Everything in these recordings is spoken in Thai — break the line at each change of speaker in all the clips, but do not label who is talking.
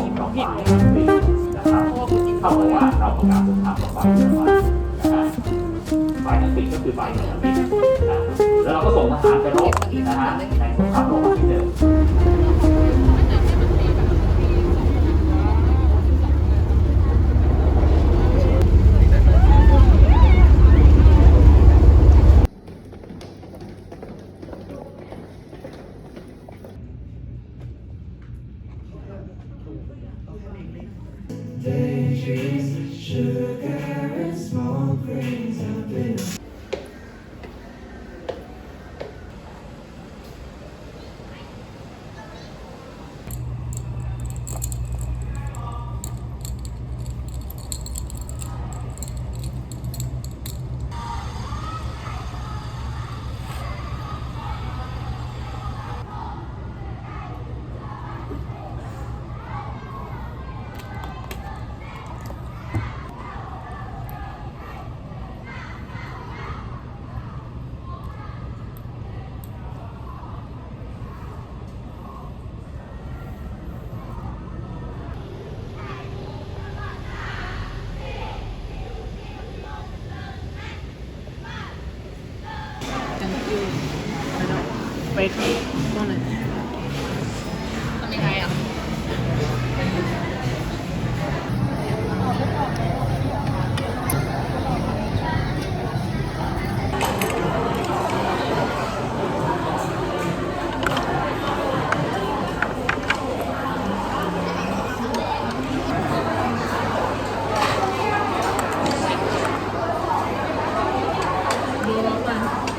เข้าร่วมกับฝ่ายฟรีนะครับเท่ากับว่าเราประกาศสงครามกับฝ่ายเยอรมันนะครับฝ่ายอังกฤษก็คือฝ่ายเยอรมันนะแล้วเราก็ส่งทหารไปรบนะฮะในสงครามโลกครั้งที่หนึ่ง
ไปที่ตรงไหน
ทำยังไงอะ
ดูแล้วกัน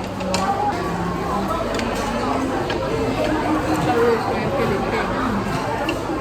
เรารู้ไหมฟิลิปปินส์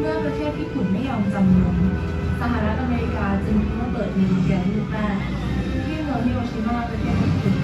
เมื่อ ประเทศญี่ปุ่นไม่ยอมจำนนสหรัฐอเมริกาจึงเพิ่งเปิดนิวเกียลูกแรกที่เมืองฮิโรชิมาประเทศญี่ปุ่น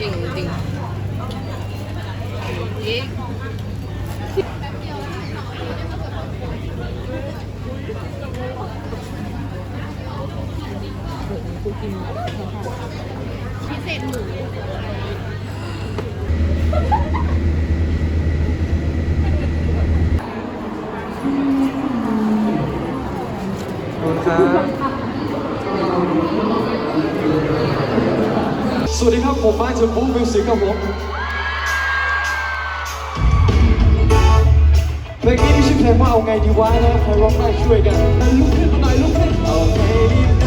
จริงจริงจริง
กูกิน
พิเศษหมู
สวัสดีครับ ผมมาจากบูมิวสิกครับผมเพลงนี้มีชื่อเพลงว่าเอาไงดีวะนะใครร้องได้ช่วยกันลุกขึ้นหน่อยลุกขึ้นเอาไงดี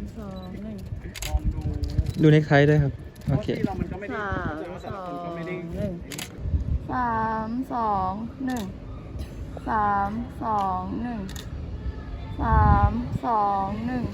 สามสอง
หนึ่ง
ดูเน็กไทด้วยครับ โอเค
สามสองหนึ่งสามสองหนึ่งสามสองหนึ่งสามสองหนึ่ง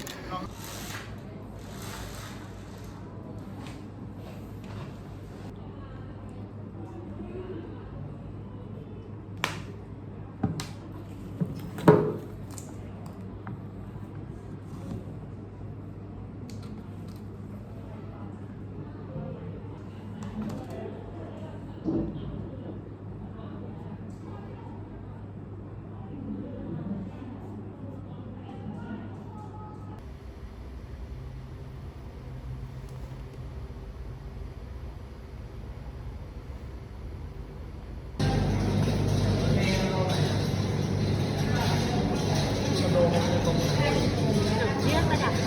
Không bỏ lỡ những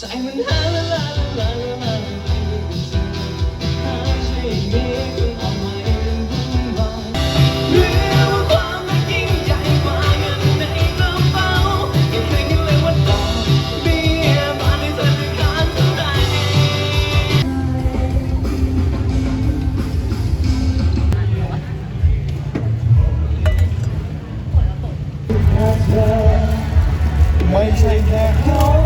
ใจมันหาละละละละละหาใช่ไหมคุณเอาไว้เป็นวุ่นวายเรื่องความรักยิ่งใหญ่กว่าเงินในกระเป๋าอย่าเคยคิดเลยว่าดอกเบี้ยมาในธนาคารเท่าไหร่ไม่ใช่แค่เขา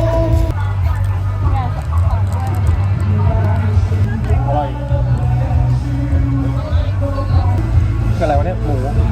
หมู